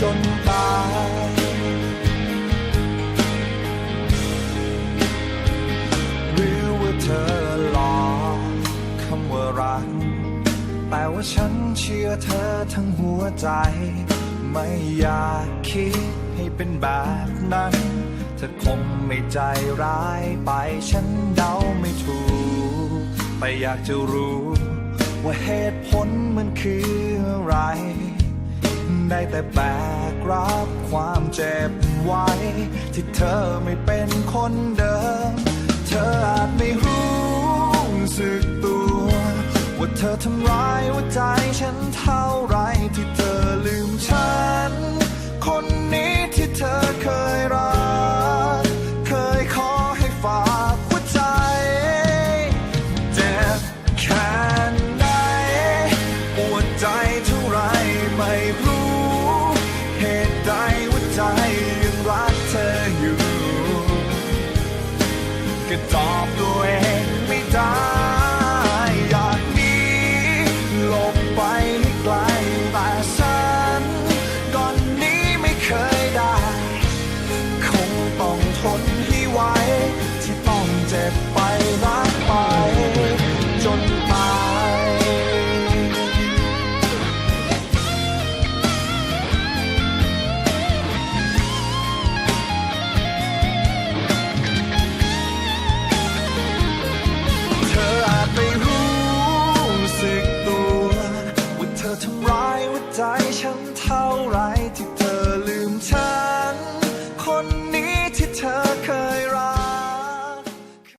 จนตายหรือว่าเธอหลอกคำว่ารัก แต่ว่าฉันเชื่อเธอทั้งหัวใจ ไม่อยากคิดให้เป็นแบบนั้น เธอคงไม่ใจร้ายไปฉันเดาไม่ถูก แต่อยากจะรู้ ว่าเหตุผลมันคืออะไร ได้แต่แบกรับความเจ็บไว้ ที่เธอไม่เป็นคนเดิม เธออาจไม่รู้สึกตัว ว่าเธอทำร้ายหัวใจฉันเท่าไรที่เธอลืมฉัน ตอบด้วย